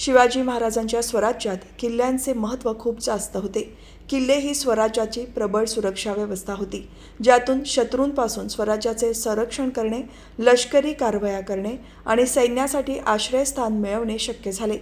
शिवाजी महाराजांच्या स्वराज्यात किल्ल्यांचे महत्त्व खूप जास्त होते. किल्ले ही स्वराज्याची प्रबळ सुरक्षा व्यवस्था होती ज्यातून शत्रूंपासून स्वराज्याचे संरक्षण करणे लष्करी कारवाया करणे आणि सैन्यासाठी आश्रयस्थान मिळवणे शक्य झाले.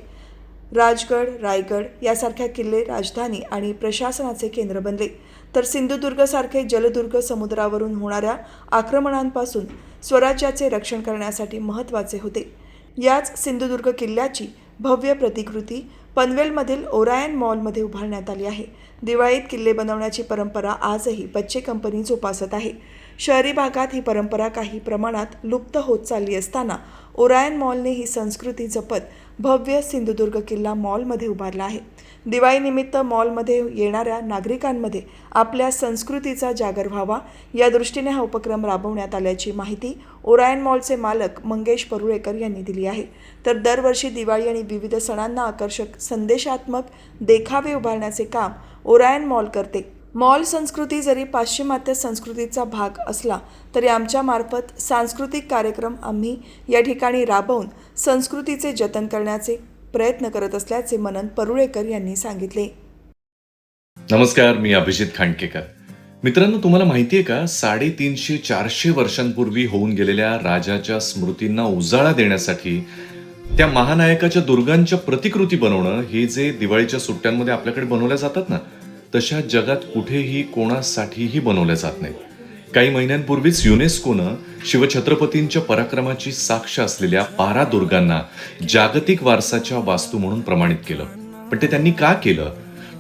राजगड रायगड यासारख्या किल्ले राजधानी आणि प्रशासनाचे केंद्र बनले. तर सिंधुदुर्गसारखे जलदुर्ग समुद्रावरून होणाऱ्या आक्रमणांपासून स्वराज्याचे रक्षण करण्यासाठी महत्त्वाचे होते. याच सिंधुदुर्ग किल्ल्याची भव्य प्रतिकृती पनवेलमधील ओरायन मॉलमध्ये उभारण्यात आली आहे. दिवाळीत किल्ले बनवण्याची परंपरा आजही बच्चे कंपनी जोपासत आहे. शहरी भागात ही परंपरा काही प्रमाणात लुप्त होत चालली असताना ओरायन मॉलने ही संस्कृती जपत भव्य सिंधुदुर्ग किल्ला मॉलमध्ये उभारला आहे. दिवाळीनिमित्त मॉलमध्ये येणाऱ्या नागरिकांमध्ये आपल्या संस्कृतीचा जागर व्हावा या दृष्टीने हा उपक्रम राबवण्यात आल्याची माहिती ओरायन मॉलचे मालक मंगेश परुळेकर यांनी दिली आहे. तर दरवर्षी दिवाळी आणि विविध सणांना आकर्षक संदेशात्मक देखावे उभारण्याचे काम ओरायन मॉल करते. मॉल संस्कृती जरी पाश्चिमात्य संस्कृतीचा भाग असला तरी आमच्यामार्फत सांस्कृतिक कार्यक्रम आम्ही या ठिकाणी राबवून संस्कृतीचे जतन करण्याचे प्रयत्न करत असल्याचे मनन परुळेकर यांनी सांगितले. नमस्कार मी अभिजित खांडकेकर. मित्रांनो तुम्हाला माहितीये का साडेतीनशे चारशे वर्षांपूर्वी होऊन गेलेल्या राजाच्या स्मृतींना उजाळा देण्यासाठी त्या महानायकाच्या दुर्गांच्या प्रतिकृती बनवणं हे जे दिवाळीच्या सुट्ट्यांमध्ये आपल्याकडे बनवल्या जातात ना तशा जगात कुठेही कोणासाठीही बनवल्या जात नाहीत. काही महिन्यांपूर्वीच युनेस्कोनं शिवछत्रपतींच्या पराक्रमाची साक्ष असलेल्या बारा दुर्गांना जागतिक वारसाच्या वास्तू म्हणून प्रमाणित केलं. पण ते त्यांनी का केलं?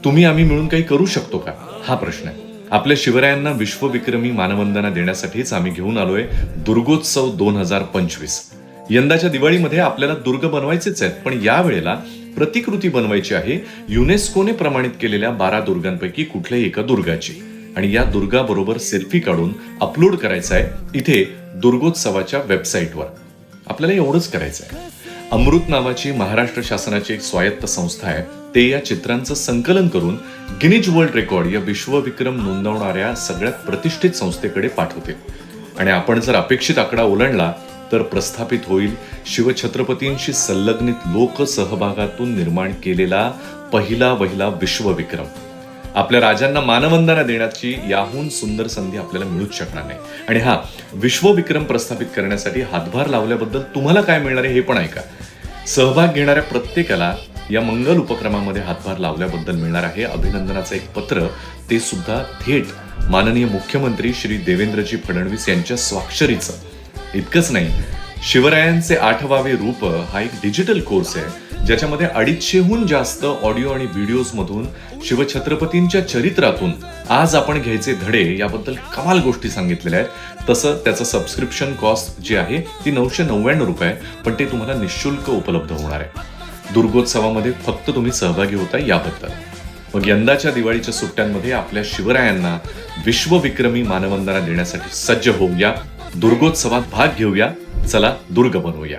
तुम्ही आम्ही मिळून काही करू शकतो का? हा प्रश्न आहे. आपल्या शिवरायांना विश्वविक्रमी मानवंदना देण्यासाठीच आम्ही घेऊन आलोय दुर्गोत्सव दोन हजार पंचवीस. यंदाच्या दिवाळीमध्ये आपल्याला दुर्ग बनवायचेच आहेत पण या वेळेला प्रतिकृती बनवायची आहे. युनेस्कोने प्रमाणित केलेल्या बारा दुर्गांपैकी कुठल्याही एका दुर्गाची. आणि या दुर्गाबरोबर सेल्फी काढून अपलोड करायचा आहे इथे दुर्गोत्सवाच्या वेबसाईटवर. आपल्याला एवढंच करायचं आहे. अमृत नावाची महाराष्ट्र शासनाची एक स्वायत्त संस्था आहे. ते या चित्रांचं संकलन करून गिनीज वर्ल्ड रेकॉर्ड या विश्वविक्रम नोंदवणाऱ्या सगळ्यात प्रतिष्ठित संस्थेकडे पाठवते आणि आपण जर अपेक्षित आकडा ओलांडला तर प्रस्थापित होईल. शिवछत्रपतींशी संलग्नित लोकसहभागातून निर्माण केलेला पहिला वहिला विश्वविक्रम. आपल्या राजांना मानवंदना देण्याची याहून सुंदर संधी आपल्याला मिळूच शकणार नाही. आणि हा विश्वविक्रम प्रस्थापित करण्यासाठी हातभार लावल्याबद्दल तुम्हाला काय मिळणार आहे हे पण ऐका. सहभाग घेणाऱ्या प्रत्येकाला या मंगल उपक्रमामध्ये हातभार लावल्याबद्दल मिळणार आहे. अभिनंदनाचं एक पत्र ते सुद्धा थेट माननीय मुख्यमंत्री श्री देवेंद्रजी फडणवीस यांच्या स्वाक्षरीचं. इतकंच नाही. शिवरायांचे आठवावे रूप हा एक डिजिटल कोर्स आहे ज्याच्यामध्ये अडीचशेहून जास्त ऑडिओ आणि व्हिडिओज मधून शिवछत्रपतींच्या चरित्रातून आज आपण घ्यायचे धडे याबद्दल कमाल गोष्टी सांगितलेल्या आहेत. तसं त्याचं सबस्क्रिप्शन कॉस्ट जी आहे ती नऊशे नव्याण्णव रुपये पण ते तुम्हाला निशुल्क उपलब्ध होणार आहे. दुर्गोत्सवामध्ये फक्त तुम्ही सहभागी होता याबद्दल. मग यंदाच्या दिवाळीच्या सुट्ट्यांमध्ये आपल्या शिवरायांना विश्वविक्रमी मानवंदना देण्यासाठी सज्ज होऊया. दुर्गोत्सवात भाग घेऊया. चला दुर्ग बनवूया.